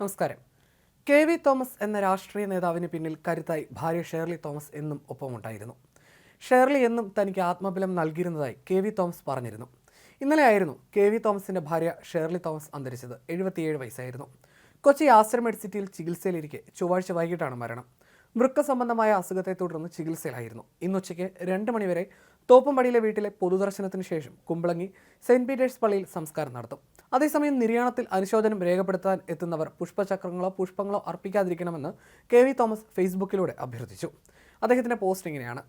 നമസ്കാരം. K V Thomas എന്ന രാഷ്ട്രീയ നേതാവിന് പിന്നിൽ കരുത്തായി ഭാര്യ ഷേർലി തോമസ് എന്നും ഒപ്പമുണ്ടായിരുന്നു. ഷേർലി എന്നും തനിക്ക് ആത്മബലം നൽകിയിരുന്നതായി കെ വി തോമസ് പറഞ്ഞിരുന്നു. ഇന്നലെയായിരുന്നു കെ വി തോമസിന്റെ ഭാര്യ ഷേർലി തോമസ് അന്തരിച്ചത്. എഴുപത്തിയേഴ് വയസ്സായിരുന്നു. കൊച്ചി ആശ്രം മെഡിസിറ്റിയിൽ ചികിത്സയിലിരിക്കെ ചൊവ്വാഴ്ച വൈകിട്ടാണ് മരണം. വൃക്ക സംബന്ധമായ അസുഖത്തെ തുടർന്ന് ചികിത്സയിലായിരുന്നു. ഇന്നുച്ചയ്ക്ക് രണ്ട് മണിവരെ തോപ്പുംപടിയിലെ വീട്ടിലെ പൊതുദർശനത്തിന് ശേഷം കുമ്പളങ്ങി സെന്റ് പീറ്റേഴ്സ് പള്ളിയിൽ സംസ്കാരം നടത്തും. അതേസമയം നിര്യാണത്തിൽ അനുശോചനം രേഖപ്പെടുത്താൻ എത്തുന്നവർ പുഷ്പചക്രങ്ങളോ പുഷ്പങ്ങളോ അർപ്പിക്കാതിരിക്കണമെന്ന് കെ വി തോമസ് ഫേസ്ബുക്കിലൂടെ അഭ്യർത്ഥിച്ചു. അദ്ദേഹത്തിന്റെ പോസ്റ്റ് ഇങ്ങനെയാണ്.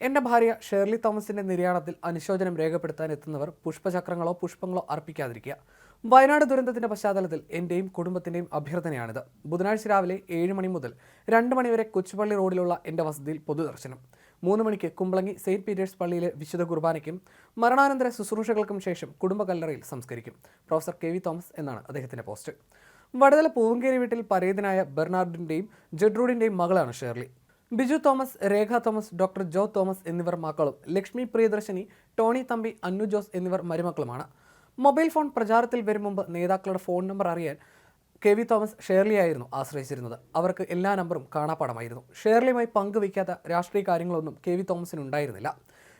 എന്റെ ഭാര്യ ഷേർലി തോമസിന്റെ നിര്യാണത്തിൽ അനുശോചനം രേഖപ്പെടുത്താൻ എത്തുന്നവർ പുഷ്പചക്രങ്ങളോ പുഷ്പങ്ങളോ അർപ്പിക്കാതിരിക്കുക. വയനാട് ദുരന്തത്തിന്റെ പശ്ചാത്തലത്തിൽ എന്റെയും കുടുംബത്തിന്റെയും അഭ്യർത്ഥനയാണിത്. ബുധനാഴ്ച രാവിലെ ഏഴ് മണി മുതൽ രണ്ട് മണിവരെ കൊച്ചുപള്ളി റോഡിലുള്ള എന്റെ വസതിയിൽ പൊതുദർശനം. മൂന്ന് മണിക്ക് കുമ്പളങ്ങി സെയിന്റ് പീറ്റേഴ്സ് പള്ളിയിലെ വിശുദ്ധ കുർബാനയ്ക്കും മരണാനന്തര ശുശ്രൂഷകൾക്കും ശേഷം കുടുംബ കല്ലറയിൽ സംസ്കരിക്കും. പ്രൊഫസർ കെ വി തോമസ് എന്നാണ് അദ്ദേഹത്തിന്റെ പോസ്റ്റ്. വടതല പൂവങ്കേരി വീട്ടിൽ പരേതനായ ബെർണാർഡിന്റെയും ജഡ്രൂഡിന്റെയും മകളാണ് Shirley. Biju Thomas Rekha Thomas doctor ജോ തോമസ് എന്നിവർ മക്കളും ലക്ഷ്മി പ്രിയദർശിനി ടോണി തമ്പി അന്നു ജോസ് എന്നിവർ മരുമക്കളുമാണ്. മൊബൈൽ ഫോൺ പ്രചാരത്തിൽ വരും മുമ്പ് നേതാക്കളുടെ ഫോൺ നമ്പർ അറിയാൻ കെ വി തോമസ് ഷേർലിയായിരുന്നു ആശ്രയിച്ചിരുന്നത്. അവർക്ക് എല്ലാ നമ്പറും കാണാപ്പാടമായിരുന്നു ഷേർലിയുമായി പങ്കുവയ്ക്കാത്ത രാഷ്ട്രീയ കാര്യങ്ങളൊന്നും കെ വി തോമസിന് ഉണ്ടായിരുന്നില്ല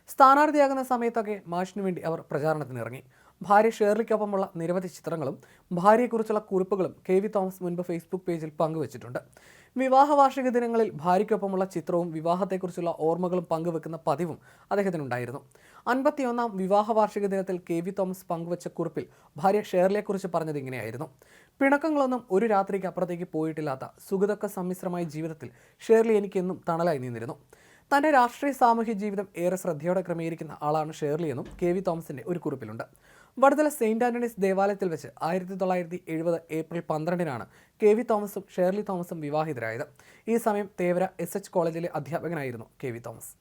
സ്ഥാനാർത്ഥിയാകുന്ന സമയത്തൊക്കെ മാഷിനു വേണ്ടി അവർ പ്രചാരണത്തിനിറങ്ങി. ഭാര്യ ഷേർലിക്കൊപ്പമുള്ള നിരവധി ചിത്രങ്ങളും ഭാര്യയെക്കുറിച്ചുള്ള കുറിപ്പുകളും കെ വി തോമസ് മുൻപ് ഫേസ്ബുക്ക് പേജിൽ പങ്കുവച്ചിട്ടുണ്ട്. വിവാഹ വാർഷിക ദിനങ്ങളിൽ ഭാര്യയ്ക്കൊപ്പമുള്ള ചിത്രവും വിവാഹത്തെക്കുറിച്ചുള്ള ഓർമ്മകളും പങ്കുവെക്കുന്ന പതിവും അദ്ദേഹത്തിനുണ്ടായിരുന്നു. അൻപത്തിയൊന്നാം വിവാഹ വാർഷിക ദിനത്തിൽ കെ വി തോമസ് പങ്കുവച്ച കുറിപ്പിൽ ഭാര്യ ഷേർലിയെക്കുറിച്ച് പറഞ്ഞത് ഇങ്ങനെയായിരുന്നു. പിണക്കങ്ങളൊന്നും ഒരു രാത്രിക്ക് അപ്പുറത്തേക്ക് പോയിട്ടില്ലാത്ത സുഖദുഃഖ സമ്മിശ്രമായ ജീവിതത്തിൽ ഷേർലി എനിക്കെന്നും തണലായി നിന്നിരുന്നു. തന്റെ രാഷ്ട്രീയ സാമൂഹ്യ ജീവിതം ഏറെ ശ്രദ്ധയോടെ ക്രമീകരിക്കുന്ന ആളാണ് ഷേർലി എന്നും കെ വി തോമസിന്റെ ഒരു കുറിപ്പിലുണ്ട്. വടുതല സെയിന്റ് ആന്റണീസ് ദേവാലയത്തിൽ വെച്ച് ആയിരത്തി തൊള്ളായിരത്തി എഴുപത് ഏപ്രിൽ പന്ത്രണ്ടിനാണ് കെ വി തോമസും ഷേർലി തോമസും വിവാഹിതരായത്. ഈ സമയം തേവര എസ് എച്ച് കോളേജിലെ അധ്യാപകനായിരുന്നു കെ വി തോമസ്.